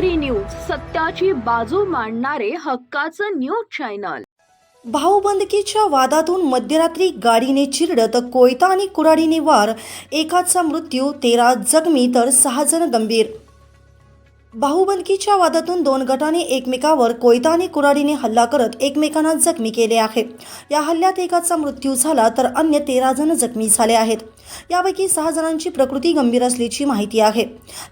News सत्याची बाजू मांडणारे हक्काचं न्यूज चॅनल. भाऊबंदकीच्या वादातून मध्यरात्री गाडीने चिरडत कोयता आणि कुऱ्हाडीने वार एकाचा मृत्यू तेरा जखमी तर सहा जण गंभीर. बाहुबलकीच्या वादातून दोन गटाने एकमेकावर कोयता आणि कुऱ्हाडीने हल्ला करत एकमेकांना जखमी केले आहे या हल्ल्यात एकाचा मृत्यू झाला तर अन्य तेरा जण जखमी झाले आहेत. यापैकी सहा जणांची प्रकृती गंभीर असल्याची माहिती आहे.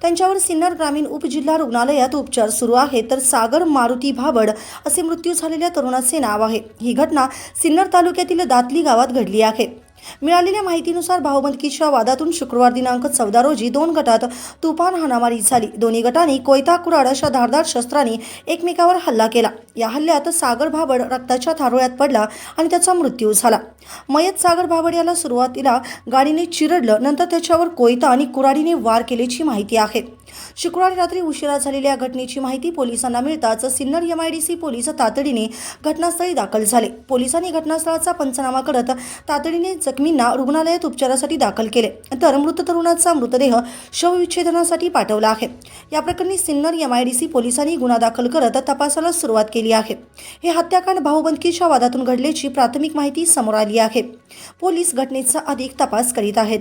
त्यांच्यावर सिन्नर ग्रामीण उपजिल्हा रुग्णालयात उपचार सुरू आहेत तर सागर मारुती भाबड असे मृत्यू झालेल्या तरुणाचे नाव आहे. ही घटना सिन्नर तालुक्यातील दातली गावात घडली आहे. मिळालेल्या माहितीनुसार भाऊबंदकीच्या वादातून शुक्रवार दिनांक चौदा रोजी दोन गटात तुफान हाणामारी झाली. दोन्ही गटांनी कोयता कुराड अशा धारदार शस्त्रांनी एकमेकावर हल्ला केला. या हल्ल्यात सागर भाबड रक्ताच्या थारोळ्यात पडला आणि त्याचा मृत्यू झाला. मयत सागर भाबड याला सुरुवातीला गाडीने चिरडलं नंतर त्याच्यावर कोयता आणि कुऱ्हाडीने वार केल्याची माहिती आहे. शुक्रवारी रात्री उशिरा झालेल्या घटनेची माहिती पोलिसांना मिळताच सिन्नर एमआयडीसी पोलीस तातडीने घटनास्थळी दाखल झाले. पोलिसांनी घटनास्थळाचा पंचनामा करत तातडीने जखमींना रुग्णालयात उपचारासाठी दाखल केले. तर मृत तरुणाचा मृतदेह शवविच्छेदनासाठी पाठवला आहे. या प्रकरणी सिन्नर एमआयडीसी पोलिसांनी गुन्हा दाखल करत तपासाला सुरुवात केली आहे. हे हत्याकांड भाऊबंदकीच्या वादातून घडल्याची प्राथमिक माहिती समोर आली आहे. पोलीस घटनेचा अधिक तपास करीत आहेत.